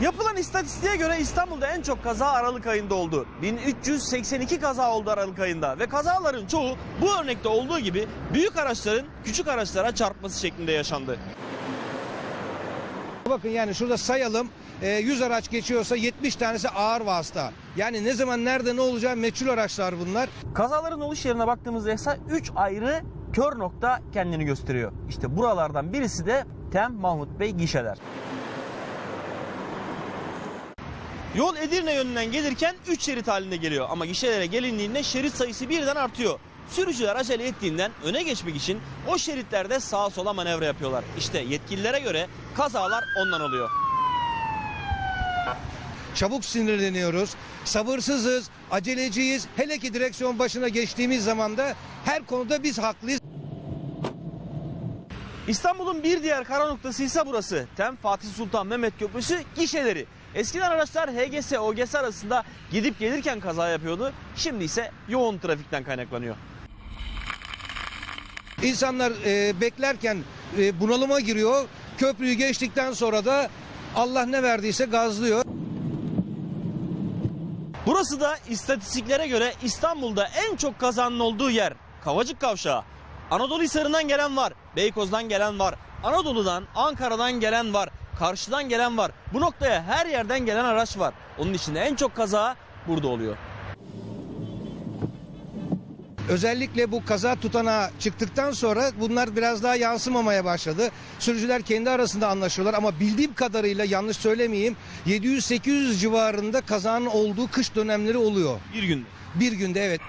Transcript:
Yapılan istatistiğe göre İstanbul'da en çok kaza Aralık ayında oldu. 1382 kaza oldu Aralık ayında ve kazaların çoğu bu örnekte olduğu gibi büyük araçların küçük araçlara çarpması şeklinde yaşandı. Bakın yani şurada sayalım. e, 100 araç geçiyorsa 70 tanesi ağır vasıta. Yani ne zaman nerede ne olacağı meçhul araçlar bunlar. Kazaların oluş yerine baktığımızda ise 3 ayrı kör nokta kendini gösteriyor. İşte buralardan birisi de Tem Mahmut Bey gişeler. Yol Edirne yönünden gelirken 3 şerit halinde geliyor ama gişelere gelindiğinde şerit sayısı birden artıyor. Sürücüler acele ettiğinden öne geçmek için o şeritlerde sağa sola manevra yapıyorlar. İşte yetkililere göre kazalar ondan oluyor. Çabuk sinirleniyoruz. Sabırsızız, aceleciyiz. Hele ki direksiyon başına geçtiğimiz zaman da her konuda biz haklıyız. İstanbul'un bir diğer kara noktası ise burası. Tem Fatih Sultan Mehmet Köprüsü gişeleri. Eskiden araçlar HGS, OGS arasında gidip gelirken kaza yapıyordu. Şimdi ise yoğun trafikten kaynaklanıyor. İnsanlar e, beklerken e, bunalıma giriyor. Köprüyü geçtikten sonra da Allah ne verdiyse gazlıyor. Burası da istatistiklere göre İstanbul'da en çok kazanın olduğu yer. Kavacık Kavşağı. Anadolu Hisarı'ndan gelen var, Beykoz'dan gelen var, Anadolu'dan, Ankara'dan gelen var, karşıdan gelen var. Bu noktaya her yerden gelen araç var. Onun için en çok kaza burada oluyor. Özellikle bu kaza tutanağı çıktıktan sonra bunlar biraz daha yansımamaya başladı. Sürücüler kendi arasında anlaşıyorlar ama bildiğim kadarıyla yanlış söylemeyeyim 700-800 civarında kazanın olduğu kış dönemleri oluyor. Bir günde. Bir günde evet.